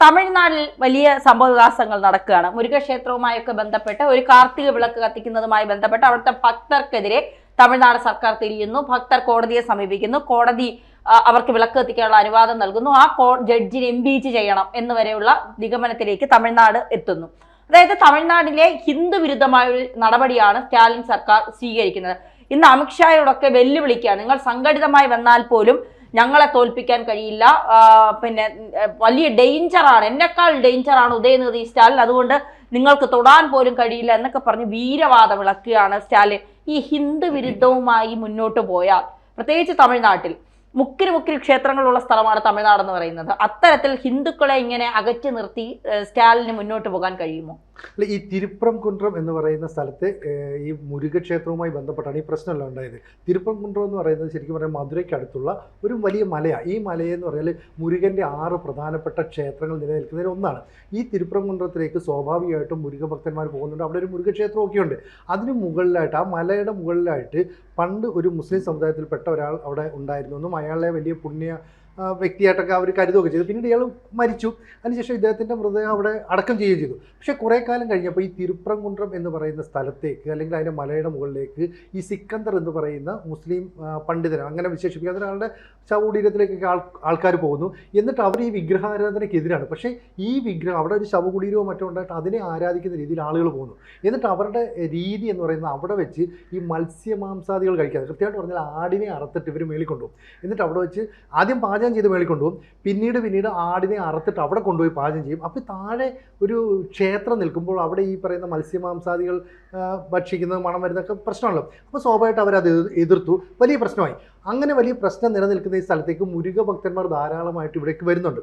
തമിഴ്നാട്ടിൽ വലിയ സംഭവവികാസങ്ങൾ നടക്കുകയാണ്. മുരുകക്ഷേത്രവുമായൊക്കെ ബന്ധപ്പെട്ട് ഒരു കാർത്തിക വിളക്ക് കത്തിക്കുന്നതുമായി ബന്ധപ്പെട്ട് അവിടുത്തെ ഭക്തർക്കെതിരെ തമിഴ്നാട് സർക്കാർ തിരിയുന്നു. ഭക്തർ കോടതിയെ സമീപിക്കുന്നു. കോടതി അവർക്ക് വിളക്ക് കത്തിക്കാനുള്ള അനുവാദം നൽകുന്നു. ആ കോ ജഡ്ജിനെ എംപീച്ച് ചെയ്യണം എന്ന് വരെയുള്ള നിഗമനത്തിലേക്ക് തമിഴ്നാട് എത്തുന്നു. അതായത് തമിഴ്നാടിലെ ഹിന്ദു വിരുദ്ധമായ ഒരു നടപടിയാണ് സ്റ്റാലിൻ സർക്കാർ സ്വീകരിക്കുന്നത്. ഇന്ന് അമിത്ഷായോടൊക്കെ വെല്ലുവിളിക്കുകയാണ്. നിങ്ങൾ സംഘടിതമായി വന്നാൽ പോലും ഞങ്ങളെ തോൽപ്പിക്കാൻ കഴിയില്ല. പിന്നെ വലിയ ഡേഞ്ചറാണ്. എന്നെക്കാൾ ഡേഞ്ചറാണ് ഉദയനിധി സ്റ്റാലിൻ. അതുകൊണ്ട് നിങ്ങൾക്ക് തൊടാൻ പോലും കഴിയില്ല എന്നൊക്കെ പറഞ്ഞ് വീരവാദം വിളക്കുകയാണ് സ്റ്റാലിൻ. ഈ ഹിന്ദു വിരുദ്ധവുമായി മുന്നോട്ട് പോയാൽ പ്രത്യേകിച്ച് തമിഴ്നാട്ടിൽ മുക്കിന് മുക്കിന് ക്ഷേത്രങ്ങളുള്ള സ്ഥലമാണ് തമിഴ്നാട് എന്ന് പറയുന്നത്. അത്തരത്തിൽ ഹിന്ദുക്കളെ ഇങ്ങനെ അകറ്റി നിർത്തി സ്റ്റാലിന് മുന്നോട്ട് പോകാൻ കഴിയുമോ? അല്ല ഈ തിരുപ്പുറം കുണ്ട്രം എന്ന് പറയുന്ന സ്ഥലത്ത് ഈ മുരുകക്ഷേത്രവുമായി ബന്ധപ്പെട്ടാണ് ഈ പ്രശ്നമെല്ലാം ഉണ്ടായത്. തിരുപ്പുറം കുണ്ട്രം എന്ന് പറയുന്നത് ശരിക്കും പറഞ്ഞാൽ മധുരയ്ക്ക് അടുത്തുള്ള ഒരു വലിയ മലയാണ് ഈ മലയെന്ന് പറഞ്ഞാൽ മുരുകന്റെ ആറ് പ്രധാനപ്പെട്ട ക്ഷേത്രങ്ങൾ നിലനിൽക്കുന്നതിന് ഒന്നാണ്. ഈ തിരുപ്പുറം കുണ്ട്രത്തിലേക്ക് സ്വാഭാവികമായിട്ടും മുരുകഭക്തന്മാർ പോകുന്നുണ്ട്. അവിടെ ഒരു മുരുകക്ഷേത്രമൊക്കെ ഉണ്ട് അതിന് മുകളിലായിട്ട് ആ മലയുടെ മുകളിലായിട്ട് പണ്ട് ഒരു മുസ്ലിം സമുദായത്തിൽപ്പെട്ട ഒരാൾ അവിടെ ഉണ്ടായിരുന്നു. എന്നും അയാളെ വലിയ പുണ്യ വ്യക്തിയായിട്ടൊക്കെ അവർ കരുതുകയൊക്കെ ചെയ്തു. പിന്നീട് ഇയാൾ മരിച്ചു. അതിനുശേഷം ഇദ്ദേഹത്തിന്റെ മൃതദേഹം അവിടെ അടക്കം ചെയ്യുകയും ചെയ്തു. പക്ഷേ കുറേ കാലം കഴിഞ്ഞപ്പോൾ ഈ തിരുപ്രംകുണ്ട്രം എന്ന് പറയുന്ന സ്ഥലത്തേക്ക് അല്ലെങ്കിൽ അതിന്റെ മലയുടെ മുകളിലേക്ക് ഈ സിക്കന്ദർ എന്ന് പറയുന്ന മുസ്ലിം പണ്ഡിതൻ അങ്ങനെ വിശേഷിപ്പിക്കുന്ന ഒരാളുടെ ശവകുടീരത്തിലേക്കൊക്കെ ആൾ ആൾക്കാർ പോകുന്നു. എന്നിട്ട് അവർ ഈ വിഗ്രഹാരാധനയ്ക്കെതിരാണ്. പക്ഷേ ഈ വിഗ്രഹം അവിടെ ഒരു ശവകുടീരവും മറ്റും ഉണ്ടായിട്ട് അതിനെ ആരാധിക്കുന്ന രീതിയിൽ ആളുകൾ പോകുന്നു. എന്നിട്ട് അവരുടെ രീതി എന്ന് പറയുന്നത് അവിടെ വെച്ച് ഈ മത്സ്യമാംസാദികൾ കഴിക്കാതെ കൃത്യമായിട്ട് പറഞ്ഞാൽ ആടിനെ അറുത്തിട്ട് ഇവർ മേളിക്കൊണ്ടുപോകും എന്നിട്ട് അവിടെ വെച്ച് ആദ്യം പാചകം ചെയ്ത് മേളിൽ കൊണ്ടുപോകും. പിന്നീട് പിന്നീട് ആടിനെ അറുത്തിട്ട് അവിടെ കൊണ്ടുപോയി പാചകം ചെയ്യും. അപ്പോൾ താഴെ ഒരു ക്ഷേത്രം നിൽക്കുമ്പോൾ അവിടെ ഈ പറയുന്ന മത്സ്യമാംസാദികൾ ഭക്ഷിക്കുന്നത് മണം വരുന്നതൊക്കെ പ്രശ്നമുള്ളൂ അപ്പോൾ സ്വാഭാവികമായിട്ട് അവരത് എതിർത്തു. വലിയ പ്രശ്നമായി. അങ്ങനെ വലിയ പ്രശ്നം നിലനിൽക്കുന്ന ഈ സ്ഥലത്തേക്ക് മുരുക ഭക്തന്മാർ ധാരാളമായിട്ട് ഇവിടേക്ക് വരുന്നുണ്ട്.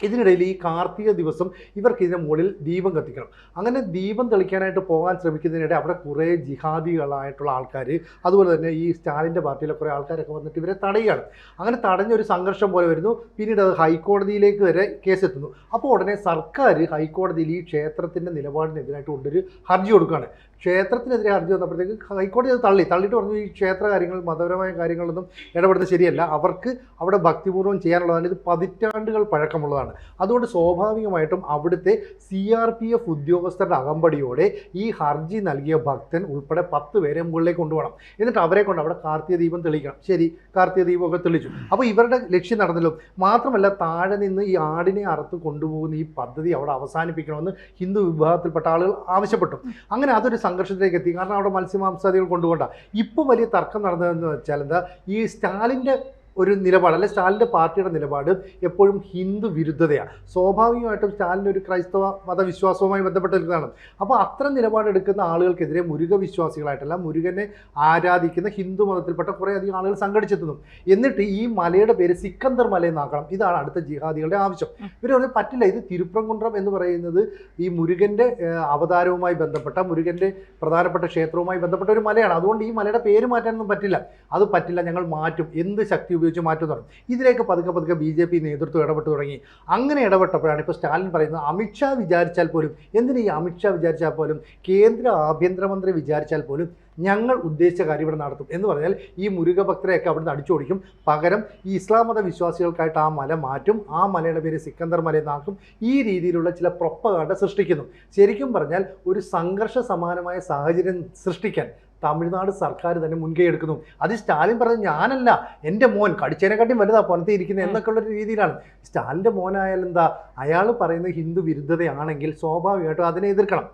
ഇതിനിടയിൽ ഈ കാർത്തിക ദിവസം ഇവർക്ക് ഇതിന്റെ മുകളിൽ ദീപം കത്തിക്കണം. അങ്ങനെ ദീപം തെളിക്കാനായിട്ട് പോകാൻ ശ്രമിക്കുന്നതിനിടെ അവിടെ കുറേ ജിഹാദികളായിട്ടുള്ള ആൾക്കാർ അതുപോലെ തന്നെ ഈ സ്റ്റാലിന്റെ പാർട്ടിയിലെ കുറേ ആൾക്കാരൊക്കെ വന്നിട്ട് ഇവരെ തടയുകയാണ്. അങ്ങനെ തടഞ്ഞൊരു സംഘർഷം പോലെ വരുന്നു. പിന്നീട് അത് ഹൈക്കോടതിയിലേക്ക് വരെ കേസെത്തുന്നു. അപ്പോൾ ഉടനെ സർക്കാർ ഹൈക്കോടതിയിൽ ഈ ക്ഷേത്രത്തിന്റെ നിലപാടിനെതിരായിട്ട് കൊണ്ടൊരു ഹർജി കൊടുക്കുകയാണ്. ക്ഷേത്രത്തിനെതിരെ ഹർജി വന്നപ്പോഴത്തേക്ക് ഹൈക്കോടതി അത് തള്ളി. തള്ളിയിട്ട് പറഞ്ഞു ഈ ക്ഷേത്ര കാര്യങ്ങൾ മതപരമായ കാര്യങ്ങളൊന്നും ഇടപെടുന്നത് ശരിയല്ല. അവർക്ക് അവിടെ ഭക്തിപൂർവം ചെയ്യാനുള്ളതാണ്. ഇത് പതിറ്റാണ്ടുകൾ പഴക്കമുള്ളതാണ്. അതുകൊണ്ട് സ്വാഭാവികമായിട്ടും അവിടുത്തെ സി ആർ പി എഫ് ഉദ്യോഗസ്ഥരുടെ അകമ്പടിയോടെ ഈ ഹർജി നൽകിയ ഭക്തൻ ഉൾപ്പെടെ പത്ത് പേരെ മുകളിലേക്ക് കൊണ്ടുപോകണം. എന്നിട്ട് അവരെ കൊണ്ട് അവിടെ കാർത്തിക ദീപം തെളിയിക്കണം. ശരി കാർത്തിക ദീപമൊക്കെ തെളിച്ചു അപ്പോൾ ഇവരുടെ ലക്ഷ്യം നടന്നല്ലോ. മാത്രമല്ല താഴെ നിന്ന് ഈ ആടിനെ അറുത്ത് കൊണ്ടുപോകുന്ന ഈ പദ്ധതി അവിടെ അവസാനിപ്പിക്കണമെന്ന് ഹിന്ദു വിഭാഗത്തിൽപ്പെട്ട ആളുകൾ ആവശ്യപ്പെട്ടു. അങ്ങനെ അതൊരു സംഘർഷത്തിലേക്ക് എത്തി. കാരണം അവിടെ മത്സ്യമാംസാദികൾ കൊണ്ടുകൊണ്ടാണ് ഇപ്പോൾ വലിയ തർക്കം നടന്നതെന്ന് വെച്ചാൽ എന്താ ഈ സ്റ്റാലിന്റെ ഒരു നിലപാട് അല്ലെ സ്റ്റാലിന്റെ പാർട്ടിയുടെ നിലപാട് എപ്പോഴും ഹിന്ദു വിരുദ്ധതയാണ്. സ്വാഭാവികമായിട്ടും സ്റ്റാലിന്റെ ഒരു ക്രൈസ്തവ മതവിശ്വാസവുമായി ബന്ധപ്പെട്ട നിൽക്കുന്നതാണ് അപ്പോൾ അത്തരം നിലപാടെടുക്കുന്ന ആളുകൾക്കെതിരെ മുരുക വിശ്വാസികളായിട്ടല്ല മുരുകനെ ആരാധിക്കുന്ന ഹിന്ദു മതത്തിൽപ്പെട്ട കുറേയധികം ആളുകൾ സംഘടിച്ചെത്തുന്നു. എന്നിട്ട് ഈ മലയുടെ പേര് സിക്കന്ദർ മല എന്നാക്കണം. ഇതാണ് അടുത്ത ജിഹാദികളുടെ ആവശ്യം. ഇവർ പറഞ്ഞാൽ പറ്റില്ല ഇത് തിരുപ്രംകുണ്ട്രം എന്ന് പറയുന്നത് ഈ മുരുകന്റെ അവതാരവുമായി ബന്ധപ്പെട്ട മുരുകന്റെ പ്രധാനപ്പെട്ട ക്ഷേത്രവുമായി ബന്ധപ്പെട്ട ഒരു മലയാണ്. അതുകൊണ്ട് ഈ മലയുടെ പേര് മാറ്റാനൊന്നും പറ്റില്ല. അത് പറ്റില്ല ഞങ്ങൾ മാറ്റും. എന്ത് ശക്തി ഉപയോഗിച്ച് മാറ്റും തുടങ്ങി ഇതിലേക്ക് പതുക്കെ പതുക്കെ ബി ജെ പി നേതൃത്വം ഇടപെട്ട് തുടങ്ങി. അങ്ങനെ ഇടപെട്ടപ്പോഴാണ് ഇപ്പോൾ സ്റ്റാലിൻ പറയുന്നത് അമിത്ഷാ വിചാരിച്ചാൽ പോലും എന്തിനു ഈ അമിത്ഷാ വിചാരിച്ചാൽ പോലും കേന്ദ്ര ആഭ്യന്തരമന്ത്രി വിചാരിച്ചാൽ പോലും ഞങ്ങൾ ഉദ്ദേശിച്ച കാര്യം ഇവിടെ നടത്തും എന്ന് പറഞ്ഞാൽ ഈ മുരുക ഭക്തരെയൊക്കെ അവിടുന്ന് അടിച്ചോടിക്കും. പകരം ഈ ഇസ്ലാം മത വിശ്വാസികൾക്കായിട്ട് ആ മല മാറ്റും. ആ മലയുടെ പേര് സിക്കന്ദർ മല എന്നാക്കും. ഈ രീതിയിലുള്ള ചില പ്രൊപ്പകാണ്ട സൃഷ്ടിക്കുന്നു. ശരിക്കും പറഞ്ഞാൽ ഒരു സംഘർഷ സമാനമായ സാഹചര്യം സൃഷ്ടിക്കാൻ തമിഴ്നാട് സർക്കാർ തന്നെ മുൻകൈ എടുക്കുന്നു. അത് സ്റ്റാലിൻ പറഞ്ഞത് ഞാനല്ല എന്റെ മോൻ കടിച്ചതിനെക്കാട്ടിയും വലുതാ പുറത്തേ ഇരിക്കുന്നത് എന്നൊക്കെ ഉള്ളൊരു രീതിയിലാണ്. സ്റ്റാലിന്റെ മോനായാലും എന്താ അയാൾ പറയുന്നത് ഹിന്ദു വിരുദ്ധതയാണെങ്കിൽ സ്വാഭാവികമായിട്ടും അതിനെ എതിർക്കണം.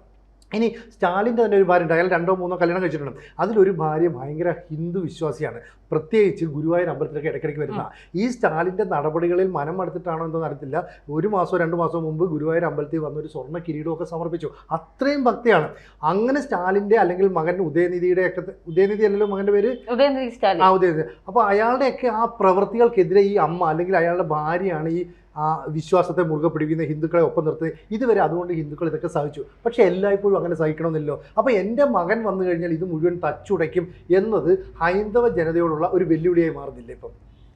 ഇനി സ്റ്റാലിന്റെ തന്നെ ഒരു ഭാര്യ ഉണ്ട് അയാൾ രണ്ടോ മൂന്നോ കല്യാണം കഴിച്ചിട്ടുണ്ട്. അതിലൊരു ഭാര്യ ഭയങ്കര ഹിന്ദു വിശ്വാസിയാണ്. പ്രത്യേകിച്ച് ഗുരുവായൂർ അമ്പലത്തിലൊക്കെ ഇടയ്ക്കിടയ്ക്ക് വരുന്ന. ഈ സ്റ്റാലിന്റെ നടപടികളിൽ മനം മടുത്തിട്ടാണോ എന്തോ അറിയത്തില്ല. ഒരു മാസമോ രണ്ട് മാസമോ മുമ്പ് ഗുരുവായൂർ അമ്പലത്തിൽ വന്ന വന്നൊരു സ്വർണ കിരീടമൊക്കെ സമർപ്പിച്ചു. അത്രയും ഭക്തിയാണ്. അങ്ങനെ സ്റ്റാലിന്റെ അല്ലെങ്കിൽ മകൻ ഉദയനിധിയുടെ ഒക്കെ ഉദയനിധി അല്ലല്ലോ മകന്റെ പേര്? ഉദയനിധി ആ ഉദയനിധി. അപ്പോൾ അയാളുടെയൊക്കെ ആ പ്രവൃത്തികൾക്കെതിരെ ഈ അമ്മ അല്ലെങ്കിൽ അയാളുടെ ഭാര്യയാണ് ഈ ആ വിശ്വാസത്തെ മുറുകെ പിടിക്കുന്ന ഹിന്ദുക്കളെ ഒപ്പം നിർത്തി. ഇതുവരെ അതുകൊണ്ട് ഹിന്ദുക്കൾ ഇതൊക്കെ സഹിച്ചു. പക്ഷേ എല്ലായ്പ്പോഴും അങ്ങനെ സഹിക്കണമെന്നില്ലോ. അപ്പോൾ എന്റെ മകൻ വന്നു കഴിഞ്ഞാൽ ഇത് മുഴുവൻ തച്ചുടയ്ക്കും എന്നത് ഹൈന്ദവ ജനതയോടുള്ള ഒരു വെല്ലുവിളിയായി മാറുന്നില്ലേ ഇപ്പം?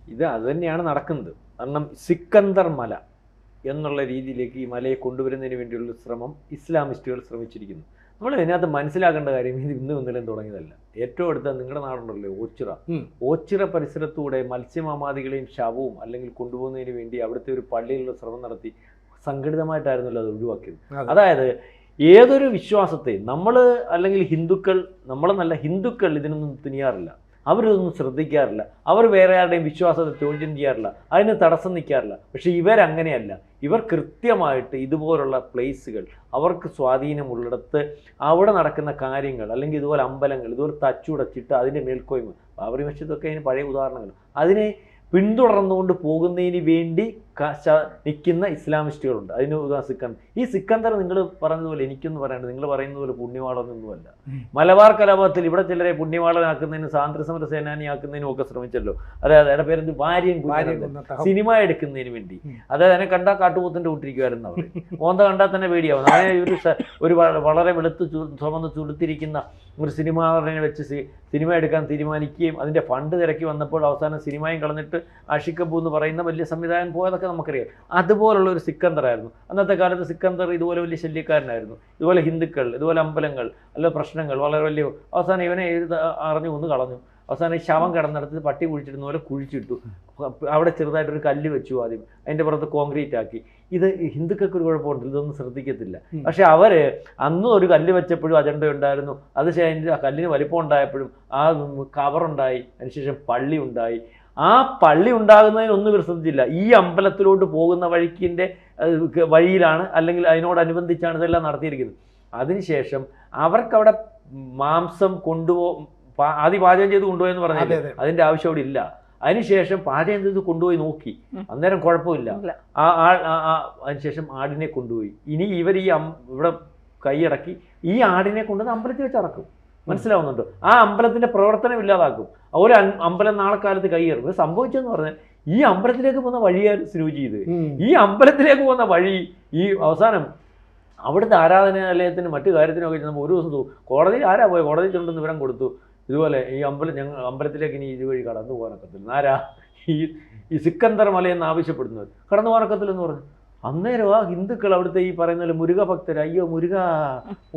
ഇത് അതുതന്നെയാണ് നടക്കുന്നത്. കാരണം സിക്കന്ദർ മല എന്നുള്ള രീതിയിലേക്ക് ഈ മലയെ കൊണ്ടുവരുന്നതിന് വേണ്ടിയുള്ള ശ്രമം ഇസ്ലാമിസ്റ്റുകൾ ശ്രമിച്ചിരിക്കുന്നു. നമ്മൾ ഇതിനകത്ത് മനസ്സിലാക്കേണ്ട കാര്യം ഇത് ഇന്നും ഇന്നലെയും തുടങ്ങിയതല്ല. ഏറ്റവും അടുത്ത നിങ്ങളുടെ നാടുണ്ടല്ലോ ഓച്ചിറ. ഓച്ചിറ പരിസരത്തൂടെ മത്സ്യമാമാദികളെയും ശവവും അല്ലെങ്കിൽ കൊണ്ടുപോകുന്നതിന് വേണ്ടി അവിടുത്തെ ഒരു പള്ളിയിലുള്ള ശ്രമം നടത്തി സംഘടിതമായിട്ടായിരുന്നല്ലോ അത് ഒഴിവാക്കിയത്. അതായത് ഏതൊരു വിശ്വാസത്തെ നമ്മൾ അല്ലെങ്കിൽ ഹിന്ദുക്കൾ നമ്മളെന്നല്ല ഹിന്ദുക്കൾ ഇതിനൊന്നും തുനിയാറില്ല. അവരിതൊന്നും ശ്രദ്ധിക്കാറില്ല. അവർ വേറെ ആരുടെയും വിശ്വാസത്തെ ചോദ്യം ചെയ്യാറില്ല. അതിന് തടസ്സം നിൽക്കാറില്ല പക്ഷേ ഇവരങ്ങനെയല്ല. ഇവർ കൃത്യമായിട്ട് ഇതുപോലുള്ള പ്ലേസുകൾ അവർക്ക് സ്വാധീനമുള്ളിടത്ത് അവിടെ നടക്കുന്ന കാര്യങ്ങൾ അല്ലെങ്കിൽ ഇതുപോലെ അമ്പലങ്ങൾ ഇതുപോലെ തച്ചുടച്ചിട്ട് അതിന്റെ മേൽക്കോയ്മ ബാബറി മസ്ജിദൊക്കെ അതിന് പഴയ ഉദാഹരണങ്ങൾ. അതിനെ പിന്തുടർന്നുകൊണ്ട് പോകുന്നതിന് വേണ്ടി നിൽക്കുന്ന ഇസ്ലാമിസ്റ്റുകളുണ്ട്. അതിന് സിക്കന്ദർ. ഈ സിക്കന്ദർ നിങ്ങൾ പറഞ്ഞതുപോലെ എനിക്കൊന്നും പറയണ്ട നിങ്ങൾ പറയുന്നത് പോലെ പുണ്യവാളനൊന്നുമല്ല. മലബാർ കലാപത്തിൽ ഇവിടെ ചിലരെ പുണ്യവാളനാക്കുന്നതിനും സ്വാതന്ത്ര്യ സമര സേനാനിയാക്കുന്നതിനും ഒക്കെ ശ്രമിച്ചല്ലോ. അതായത് അതിന്റെ പേരെന്ത്? ഭാര്യയും ഭാര്യ സിനിമ എടുക്കുന്നതിന് വേണ്ടി. അതായത് അതിനെ കണ്ടാൽ കാട്ടുപോത്തിന്റെ കൂട്ടിരിക്കുമായിരുന്നു അവർ മോന്ത കണ്ടാൽ തന്നെ പേടിയാവും. അങ്ങനെ ഒരു ഒരു വളരെ വെളുത്ത് ചു- ചുമന്ന് ചുടുത്തിരിക്കുന്ന ഒരു സിനിമ വെച്ച് സിനിമ എടുക്കാൻ തീരുമാനിക്കുകയും അതിന്റെ ഫണ്ട് തിരക്കി വന്നപ്പോൾ അവസാനം സിനിമയും കളഞ്ഞിട്ട് ആഷിക്കബു എന്ന് പറയുന്ന വലിയ സംവിധായകൻ പോയതൊക്കെ നമുക്കറിയാം. അതുപോലുള്ള ഒരു സിക്കന്തറായിരുന്നു അന്നത്തെ കാലത്ത് സിക്കന്തർ ഇതുപോലെ വലിയ ശല്യക്കാരനായിരുന്നു. ഇതുപോലെ ഹിന്ദുക്കൾ ഇതുപോലെ അമ്പലങ്ങൾ അല്ല പ്രശ്നങ്ങൾ വളരെ വലിയ അവസാനം ഇവനെ എഴുത അറിഞ്ഞു ഒന്ന് കളഞ്ഞു. അവസാനം ഈ ശവം കിടന്നിടത്ത് പട്ടി കുഴിച്ചിടുന്ന പോലെ കുഴിച്ചിട്ടു. അവിടെ ചെറുതായിട്ടൊരു കല്ല് വെച്ചു ആദ്യം. അതിന്റെ പുറത്ത് കോൺക്രീറ്റ് ആക്കി. ഇത് ഹിന്ദുക്കൾക്ക് ഒരു കുഴപ്പമുണ്ട്. ഇതൊന്നും ശ്രദ്ധിക്കത്തില്ല. പക്ഷെ അവർ അന്ന് ഒരു കല്ല് വെച്ചപ്പോഴും അജണ്ട ഉണ്ടായിരുന്നു. അത് അതിന്റെ ആ കല്ലിന് വലിപ്പം ഉണ്ടായപ്പോഴും ആ കവറുണ്ടായി അതിനുശേഷം പള്ളി ഉണ്ടായി. ആ പള്ളി ഉണ്ടാകുന്നതിനൊന്നും ഇവർ ശ്രദ്ധിച്ചില്ല. ഈ അമ്പലത്തിലോട്ട് പോകുന്ന വഴിക്കിന്റെ വഴിയിലാണ് അല്ലെങ്കിൽ അതിനോടനുബന്ധിച്ചാണ് ഇതെല്ലാം നടത്തിയിരിക്കുന്നത്. അതിനുശേഷം അവർക്കവിടെ മാംസം കൊണ്ടുപോ ആദ്യം പാചകം ചെയ്ത് കൊണ്ടുപോയെന്ന് അതെ അതിന്റെ ആവശ്യം അവിടെ ഇല്ല. അതിനുശേഷം പാചകം ചെയ്ത് കൊണ്ടുപോയി നോക്കി. അന്നേരം കുഴപ്പമില്ല. ആ ആൾ ആ- അതിനുശേഷം ആടിനെ കൊണ്ടുപോയി. ഇനി ഇവർ ഈ ഇവിടെ കൈയടക്കി ഈ ആടിനെ കൊണ്ടുവന്ന് അമ്പലത്തിൽ വെച്ച് അറക്കും. മനസ്സിലാവുന്നുണ്ടോ? ആ അമ്പലത്തിന്റെ പ്രവർത്തനം ഇല്ലാതാക്കും. ഒരു അമ്പലം നാളെ കാലത്ത് കൈയേറും ഇത് സംഭവിച്ചെന്ന് പറഞ്ഞാൽ ഈ അമ്പലത്തിലേക്ക് പോകുന്ന വഴിയാണ് ചെയ്ത് ഉം. ഈ അമ്പലത്തിലേക്ക് പോകുന്ന വഴി ഈ അവസാനം അവിടുത്തെ ആരാധനാലയത്തിന് മറ്റു കാര്യത്തിനൊക്കെ ചെന്നപ്പോൾ ഒരു ദിവസം കോടതി കോടതിയിൽ ആരാ പോയി? കോടതി ചെല്ലുന്ന വിവരം കൊടുത്തു. ഇതുപോലെ ഈ അമ്പലം ഞങ്ങൾ അമ്പലത്തിലേക്ക് ഇനി ഇതുവഴി കടന്നു പോകാനൊക്കത്തില്ല ആരാ? ഈ ഈ സിക്കന്ദർ മലയെന്ന് ആവശ്യപ്പെടുന്നവർ കടന്നു പോകാനൊക്കത്തില്ലെന്ന് പറഞ്ഞു. അന്നേരം ആ ഹിന്ദുക്കൾ അവിടുത്തെ ഈ പറയുന്ന മുരുക ഭക്തർ അയ്യോ മുരുക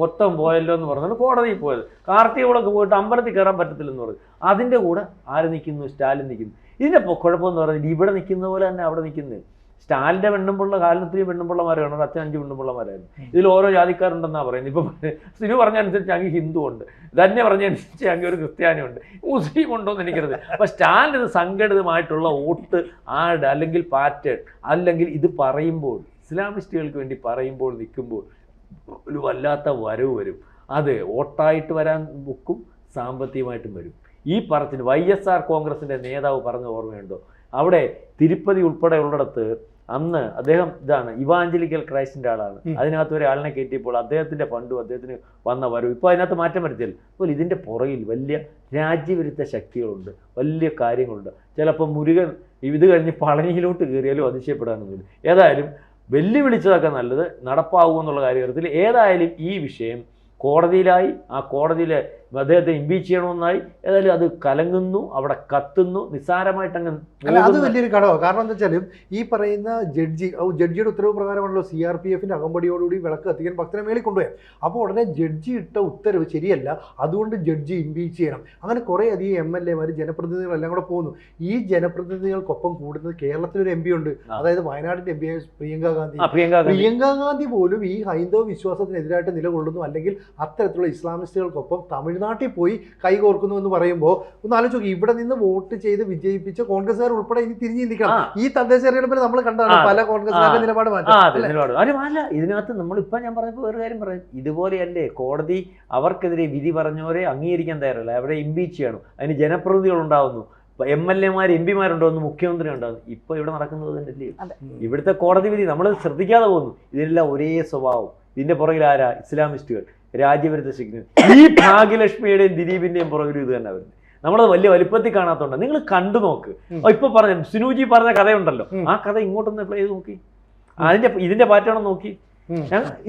മൊത്തം പോയല്ലോ എന്ന് പറഞ്ഞത് കോടതിയിൽ പോയത്. കാർത്തികോളൊക്കെ പോയിട്ട് അമ്പലത്തിൽ കയറാൻ പറ്റത്തില്ലെന്ന് പറഞ്ഞു. അതിന്റെ കൂടെ ആര് നിൽക്കുന്നു സ്റ്റാലിൻ നിൽക്കുന്നു ഇതിന്റെ കുഴപ്പമെന്ന് പറഞ്ഞാൽ ഇവിടെ നിൽക്കുന്ന പോലെ തന്നെ അവിടെ നിൽക്കുന്നത് സ്റ്റാലിന്റെ പെണ്ണുമ്പുള്ള കാലിനത്തിരി പെണ്ണുമ്പുള്ളമാരാണ് അച്ഛൻ അഞ്ച് പെണ്ണുമ്പുള്ളമാരായിരുന്നു ഇതിൽ ഓരോ ജാതിക്കാരുണ്ടെന്നാണ് പറയുന്നത്. ഇപ്പം സിനു പറഞ്ഞനുസരിച്ച് അങ്ങ് ഹിന്ദു ഉണ്ട്. ധന്യ പറഞ്ഞനുസരിച്ച് അങ്ങ് ഒരു ക്രിസ്ത്യാനി ഉണ്ട്. മുസ്ലിം ഉണ്ടോ എന്ന് എനിക്കറിയത് അപ്പൊ സ്റ്റാലിൻ ഇത് സംഘടിതമായിട്ടുള്ള വോട്ട് ആഡ് അല്ലെങ്കിൽ പാറ്റേൺ അല്ലെങ്കിൽ ഇത് പറയുമ്പോൾ ഇസ്ലാമിസ്റ്റുകൾക്ക് വേണ്ടി പറയുമ്പോൾ നിൽക്കുമ്പോൾ ഒരു വല്ലാത്ത വരവ് വരും. അത് വോട്ടായിട്ട് വരാൻ ബുക്കും സാമ്പത്തികമായിട്ടും വരും. ഈ പറച്ചിന് വൈ എസ് ആർ കോൺഗ്രസിന്റെ നേതാവ് പറഞ്ഞ ഓർമ്മയുണ്ടോ? അവിടെ തിരുപ്പതി ഉൾപ്പെടെ ഉള്ളിടത്ത് അന്ന് അദ്ദേഹം ഇതാണ് ഇവാഞ്ചലിക്കൽ ക്രൈസ്റ്റിന്റെ ആളാണ്. അതിനകത്ത് ഒരാളിനെ കയറ്റിയപ്പോൾ അദ്ദേഹത്തിന്റെ ഫണ്ടും അദ്ദേഹത്തിന് വന്ന വരവ്. ഇപ്പോൾ അതിനകത്ത് മാറ്റം വരുത്തിയാൽ അപ്പോൾ ഇതിന്റെ പുറകിൽ വലിയ രാജ്യവിരുദ്ധ ശക്തികളുണ്ട് വലിയ കാര്യങ്ങളുണ്ട്. ചിലപ്പോൾ മുരുകൻ ഇത് കഴിഞ്ഞ് പളനിയിലോട്ട് കയറിയാലും അതിശയപ്പെടാനൊന്നുമില്ല ഏതായാലും വെല്ലുവിളിച്ചതൊക്കെ നല്ലത് നടപ്പാവുമെന്നുള്ള കാര്യത്തിൽ ഏതായാലും ഈ വിഷയം കോടതിയിലായി ആ കോടതിയിൽ അദ്ദേഹത്തെ ഇമ്പീച്ച് ചെയ്യണമെന്നായി. ഏതായാലും അത് കലങ്ങുന്നു അവിടെ കത്തുന്നു നിസ്സാരമായിട്ട് അങ്ങ് അല്ല അത് വലിയൊരു ഘടകമാണ് കാരണം എന്താ വെച്ചാലും ഈ പറയുന്ന ജഡ്ജി ജഡ്ജിയുടെ ഉത്തരവ് പ്രകാരമാണല്ലോ സി ആർ പി എഫിന്റെ അകമ്പടിയോടുകൂടി വിളക്ക് കത്തിക്കാൻ ഭക്തനെ മേളിൽ കൊണ്ടുപോയാൽ അപ്പോൾ ഉടനെ ജഡ്ജി ഇട്ട ഉത്തരവ് ശരിയല്ല. അതുകൊണ്ട് ജഡ്ജി ഇമ്പീച്ച് ചെയ്യണം. അങ്ങനെ കുറേ അധികം എം എൽ എമാർ ജനപ്രതിനിധികളെല്ലാം കൂടെ പോകുന്നു. ഈ ജനപ്രതിനിധികൾക്കൊപ്പം കൂടുന്നത് കേരളത്തിലൊരു എം പി ഉണ്ട്. അതായത് വയനാടിന്റെ എം പി ആയ പ്രിയങ്ക ഗാന്ധി. പ്രിയങ്ക ഗാന്ധി. പോലും ഈ ഹൈന്ദവ വിശ്വാസത്തിനെതിരായിട്ട് നിലകൊള്ളുന്നു. അല്ലെങ്കിൽ അത്തരത്തിലുള്ള ഇസ്ലാമിസ്റ്റുകൾക്കൊപ്പം തമിഴ്നാട്ടിൽ പോയി കൈകോർക്കുന്നു എന്ന് പറയുമ്പോൾ ഒന്ന് ആലോചിച്ച് നോക്കി ഇവിടെ നിന്ന് വോട്ട് ചെയ്ത് വിജയിപ്പിച്ച കോൺഗ്രസ്സുകാർ ഉൾപ്പെടെ ഇനി തിരിഞ്ഞു നിൽക്കണം. ഈ തദ്ദേശ തെരഞ്ഞെടുപ്പിൽ നമ്മൾ കണ്ടതാണ്. പല കോൺഗ്രസ്സുകാരുടെ. നിലപാട്? നിലപാട്. അല്ല ഇതിനകത്ത് നമ്മളിപ്പോൾ ഞാൻ പറഞ്ഞപ്പോൾ വേറെ കാര്യം പറയാം. ഇതുപോലെയല്ലേ കോടതി അവർക്കെതിരെ വിധി പറഞ്ഞവരെ അംഗീകരിക്കാൻ തയ്യാറല്ല. അവരെ ഇമ്പീച്ച് ചെയ്യണം. അതിന് ജനപ്രതിനിധികൾ ഉണ്ടാവുന്നു. എം എൽ എമാർ എം പിമാരുണ്ടോന്ന് മുഖ്യമന്ത്രി ഉണ്ടാകും ഇപ്പൊ ഇവിടെ നടക്കുന്നത് തന്നെയല്ലേ. ഇവിടുത്തെ കോടതി വിധി നമ്മൾ ശ്രദ്ധിക്കാതെ പോകുന്നു. ഇതിനെല്ലാം ഒരേ സ്വഭാവം. ഇതിന്റെ പുറകിൽ ആരാ? ഇസ്ലാമിസ്റ്റുകൾ. രാജ്യവിരുദ്ധ സിഗ്നൽ ഈ ഭാഗ്യലക്ഷ്മിയുടെയും ദിലീപിന്റെയും പുറകിൽ ഇത് തന്നെ വരുന്നത്. നമ്മളത് വലിയ വലിപ്പത്തിൽ കാണാത്തോണ്ട്. നിങ്ങൾ കണ്ടു നോക്ക്. ഇപ്പൊ പറഞ്ഞു സിനുജി പറഞ്ഞ കഥയുണ്ടല്ലോ. ആ കഥ ഇങ്ങോട്ടൊന്ന് പ്ലേ ചെയ്ത് നോക്കി. അതിന്റെ ഇതിന്റെ പാറ്റേൺ നോക്കി.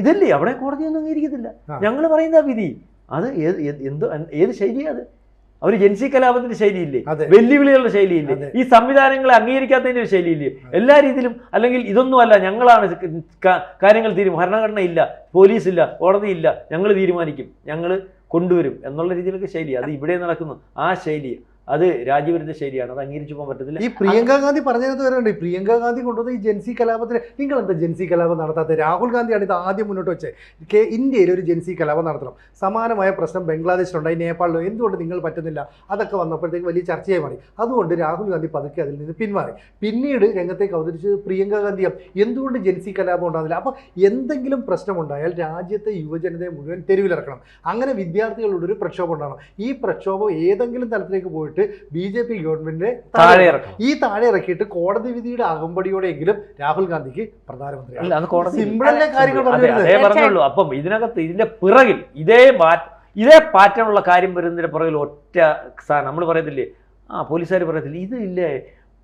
ഇതല്ലേ? അവിടെ കോടതി ഒന്നും അംഗീകരിക്കത്തില്ല. ഞങ്ങൾ ഞങ്ങൾ പറയുന്ന വിധി. അത് ഏത് എന്ത് ഏത് ശൈലിയാ അത്? അവർ ജൻസി കലാപത്തിന്റെ ശൈലിയില്ലേ. വെല്ലുവിളികളുടെ ശൈലിയില്ലേ. ഈ സംവിധാനങ്ങളെ അംഗീകരിക്കാത്തതിന്റെ ഒരു ശൈലിയില്ലേ? എല്ലാ രീതിയിലും അല്ലെങ്കിൽ ഇതൊന്നുമല്ല ഞങ്ങളാണ് കാര്യങ്ങൾ തീരും. ഭരണഘടന ഇല്ല പോലീസ് ഇല്ല കോടതി ഇല്ല ഞങ്ങൾ തീരുമാനിക്കും. ഞങ്ങൾ കൊണ്ടുവരും എന്നുള്ള രീതിയിലൊക്കെ ശൈലി. അത് ഇവിടെ നടക്കുന്നു. ആ ശൈലി. അത് രാജ്യവിരുദ്ധ ശൈലിയാണ് അത് അംഗീകരിച്ചു പോകാൻ പറ്റത്തില്ല. ഈ പ്രിയങ്ക ഗാന്ധി പറഞ്ഞതിനകത്ത് വരെ ഉണ്ട്. ഈ പ്രിയങ്ക ഗാന്ധി കൊണ്ടുവന്ന ഈ ജൻസി കലാപത്തിന് നിങ്ങൾ എന്താ ജൻസി കലാപം നടത്താത്തത്? രാഹുൽ ഗാന്ധിയാണ് ഇത് ആദ്യം മുന്നോട്ട് വെച്ചത്. ഇന്ത്യയിൽ ഒരു ജൻസി കലാപം നടത്തണം. സമാനമായ പ്രശ്നം ബംഗ്ലാദേശിലുണ്ടായി നേപ്പാളിലോ എന്തുകൊണ്ട് നിങ്ങൾ പറ്റുന്നില്ല? അതൊക്കെ വന്നപ്പോഴത്തേക്ക് വലിയ ചർച്ചയായി മാറി. അതുകൊണ്ട് രാഹുൽ ഗാന്ധി പതുക്കെ അതിൽ നിന്ന് പിന്മാറി. പിന്നീട് രംഗത്തേക്ക് അവതരിച്ചത് പ്രിയങ്ക ഗാന്ധിയാണ്. എന്തുകൊണ്ട് ജൻസി കലാപം ഉണ്ടാകുന്നില്ല? അപ്പോൾ എന്തെങ്കിലും പ്രശ്നമുണ്ടായാൽ രാജ്യത്തെ യുവജനതയെ മുഴുവൻ തെരുവിലിറക്കണം. അങ്ങനെ വിദ്യാർത്ഥികളുടെ ഒരു പ്രക്ഷോഭം ഉണ്ടാകണം. ഈ പ്രക്ഷോഭം ഏതെങ്കിലും തലത്തിലേക്ക് പോയിട്ട് ബി ജെ പി ഗവൺമെന്റിനെ താഴെ ഇറക്കും ഈ താഴെ ഇറക്കിയിട്ട് കോടതി വിധിയുടെ അകമ്പടിയോടെയെങ്കിലും രാഹുൽ ഗാന്ധിക്ക് പ്രധാനമന്ത്രി അല്ല അത് കോടതി സിമ്പിളല്ലേ കാര്യങ്ങൾ പറഞ്ഞു അതേ പറഞ്ഞുള്ളൂ. അപ്പം ഇതിനകത്ത് ഇതിന്റെ പിറകിൽ ഇതേ ഇതേ ഇതേ പാറ്റേണുള്ള കാര്യം വരുന്നതിന്റെ പിറകിൽ ഒറ്റ നമ്മൾ പറയത്തില്ലേ? ആ പോലീസുകാർ പറയത്തില്ലേ ഇത് ഇല്ലേ?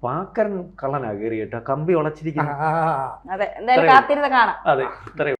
പാക്കരൻ കള്ളനാ കേറിയിട്ട് കേട്ടോ കമ്പി ഉളച്ചിരിക്കുന്നു. അതെ ഇത്രയും